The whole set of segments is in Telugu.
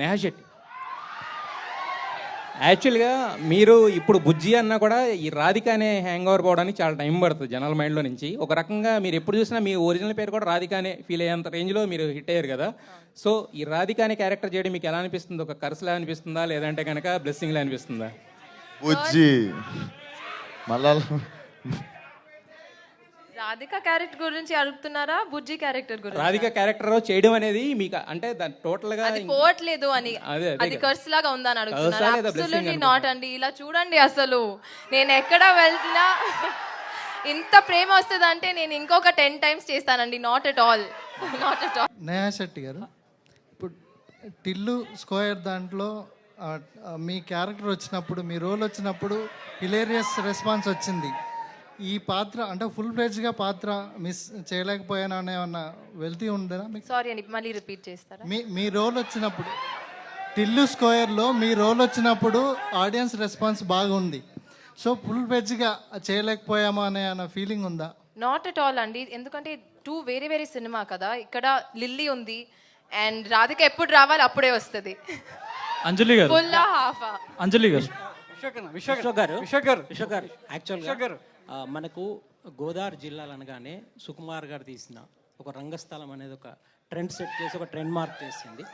నేహా శెట్టి యాక్చువల్గా మీరు ఇప్పుడు బుజ్జి అన్నా కూడా ఈ రాధిక అనే హ్యాంగ్ ఓవర్ పోవడానికి చాలా టైం పడుతుంది జనాల మైండ్లో నుంచి ఒక రకంగా మీరు ఎప్పుడు చూసినా మీ ఒరిజినల్ పేరు కూడా రాధిక అనే ఫీల్ అయ్యేంత రేంజ్లో మీరు హిట్ అయ్యారు కదా సో ఈ రాధిక అనే క్యారెక్టర్ చేయడం మీకు ఎలా అనిపిస్తుంది ఒక కరుసలా అనిపిస్తుందా లేదంటే కనుక బ్లెస్సింగ్లా అనిపిస్తుందా బుజ్జి మళ్ళా రాధిక క్యారెక్టర్ గురించి అడుగుతున్నారా బుజ్జి క్యారెక్టర్ గురించి రాధిక క్యారెక్టర్ చేయడం అనేది మీకు అంటే టోటల్ గా అది పోవట్లేదు అని అది కర్స్ లాగా ఉందని అడుగుతున్నారు నాట్ అండి ఇలా చూడండి అసలు నేను ఎక్కడ వెళ్తున్నా ఇంత ప్రేమ వస్తుంది అంటే నేను ఇంకొక టెన్ టైమ్స్ చేస్తానండి not at all not at all Naya Shetty గారు ఇప్పుడు టిల్లు స్క్వేర్ దాంట్లో మీ క్యారెక్టర్ వచ్చినప్పుడు మీ రోల్ వచ్చినప్పుడు హిలేరియస్ రెస్పాన్స్ వచ్చింది ఈ పాత్ర అంటే ఫుల్ గా పాత్ర మిస్ చేయలేకపోయాను అనే ఏమన్నా వెళ్తీ ఉందా మీకు సారీ అని మళ్ళీ రిపీట్ చేస్తారా మీ మీ రోల్ వచ్చినప్పుడు టిల్లు స్క్వేర్లో మీ రోల్ వచ్చినప్పుడు ఆడియన్స్ రెస్పాన్స్ బాగుంది సో ఫుల్ గా చేయలేకపోయామా అనే అన్న ఫీలింగ్ ఉందా నాట్ అట్ ఆల్ అండి ఎందుకంటే టూ వేరే వేరే సినిమా కదా ఇక్కడ లిల్లీ ఉంది అండ్ రాధిక ఎప్పుడు రావాలి అప్పుడే వస్తుంది అంజలి గారు ఫుల్ అంజలి గారు విశ్వకర్ విశ్వకర్ విశ్వకర్ విశ్వకర్ యాక్చువల్ గారు మనకు గోదావరి జిల్లాలు అనగానే సుకుమార్ గారు తీసిన ఒక రంగస్థలం అనేది ఒక ట్రెండ్ సెట్ చేసి ఒక ట్రెండ్ మార్క్ చేసింది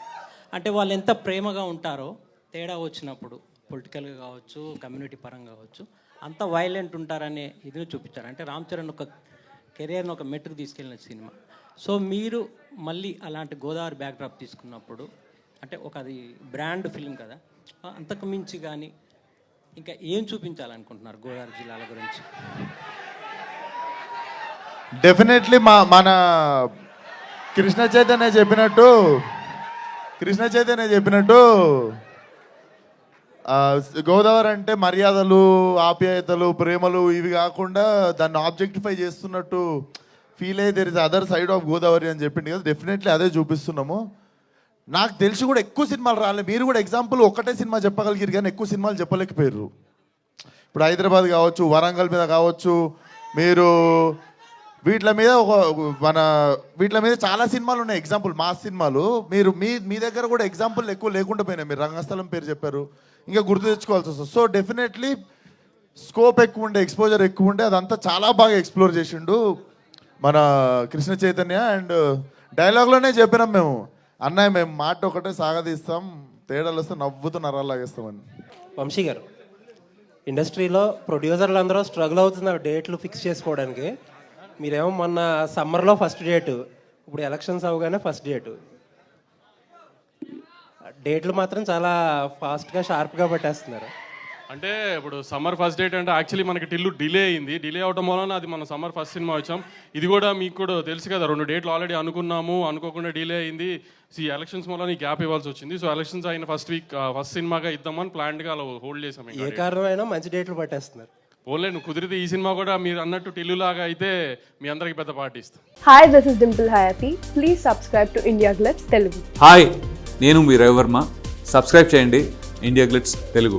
అంటే వాళ్ళు ఎంత ప్రేమగా ఉంటారో తేడా వచ్చినప్పుడు పొలిటికల్గా కావచ్చు కమ్యూనిటీ పరంగా కావచ్చు అంత వైలెంట్ ఉంటారనే ఇది చూపించారు అంటే రామ్ చరణ్ ఒక కెరియర్ని ఒక మెట్రిక్ తీసుకెళ్ళిన సినిమా సో మీరు మళ్ళీ అలాంటి గోదావరి బ్యాక్డ్రాప్ తీసుకున్నప్పుడు అంటే ఒక అది బ్రాండ్ ఫిల్మ్ కదా అంతకు మించి కానీ ఇంకా ఏం చూపించాలనుకుంటున్నారు గోదావరి జిల్లాల గురించి డెఫినెట్లీ మా మన కృష్ణ చైతన్య చెప్పినట్టు కృష్ణ చైతన్య చెప్పినట్టు గోదావరి అంటే మర్యాదలు ఆప్యాయతలు ప్రేమలు ఇవి కాకుండా దాన్ని ఆబ్జెక్టిఫై చేస్తున్నట్టు ఫీల్ అయ్యి there is other side of Godavari అని చెప్పింది కదా డెఫినెట్లీ అదే చూపిస్తున్నాము నాకు తెలిసి కూడా ఎక్కువ సినిమాలు రాలేదు మీరు కూడా ఎగ్జాంపుల్ ఒకటే సినిమా చెప్పగలిగిరు కానీ ఎక్కువ సినిమాలు చెప్పలేకపోయారు ఇప్పుడు హైదరాబాద్ కావచ్చు వరంగల్ మీద కావచ్చు మీరు వీటి మీద ఒక మన వీటి మీద చాలా సినిమాలు ఉన్నాయి ఎగ్జాంపుల్ మా సినిమాలు మీరు మీ మీ దగ్గర కూడా ఎగ్జాంపుల్ ఎక్కువ లేకుండా పోయినాయి మీరు రంగస్థలం పేరు చెప్పారు ఇంకా గుర్తు తెచ్చుకోవాల్సి వస్తుంది సో డెఫినెట్లీ స్కోప్ ఎక్కువ ఉండే ఎక్స్పోజర్ ఎక్కువ ఉండే అదంతా చాలా బాగా ఎక్స్ప్లోర్ చేసిండు మన కృష్ణ చైతన్య అండ్ డైలాగ్లోనే చెప్పినాం మేము అన్నయ్య మేము మాట ఒకటే సాగదీస్తాం తేడాలు వస్తే నవ్వుతూ నరాలాగేస్తామని వంశీ గారు ఇండస్ట్రీలో ప్రొడ్యూసర్లు అందరూ స్ట్రగుల్ అవుతున్నారు డేట్లు ఫిక్స్ చేసుకోవడానికి మీరేమో మొన్న సమ్మర్లో ఫస్ట్ డేటు ఇప్పుడు ఎలక్షన్స్ అవగానే ఫస్ట్ డేటు డేట్లు మాత్రం చాలా ఫాస్ట్గా షార్ప్గా పెట్టేస్తున్నారు అంటే ఇప్పుడు సమ్మర్ ఫస్ట్ డేట్ అంటే యాక్చువల్లీ మనకి టిల్లు డిలే అయింది డిలే అవడం వలన అది మన సమ్మర్ ఫస్ట్ సినిమా వచ్చాం ఇది కూడా మీకు కూడా తెలుసు కదా రెండు డేట్లు ఆల్రెడీ అనుకున్నాము అనుకోకుండా డిలే అయింది సో ఎలక్షన్స్ వల్ల నీ గ్యాప్ ఇవ్వాల్సి వచ్చింది సో ఎలక్షన్స్ అయిన ఫస్ట్ వీక్ ఫస్ట్ సినిమాగా ఇద్దామని ప్లాన్డ్గా అలా హోల్డ్ చేసాం ఏ కారణమైనా మంచి డేట్లు పట్టేస్తున్నారు ఓన్లే నువ్వు కుదిరితే ఈ సినిమా కూడా మీరు అన్నట్టు టిల్లు లాగా అయితే మీ అందరికి పెద్ద పాట ఇస్తాం hi this is Dimple Hayathi please subscribe to India glitz Telugu hi నేను మీ రవివర్మ సబ్స్క్రైబ్ చేయండి India glitz Telugu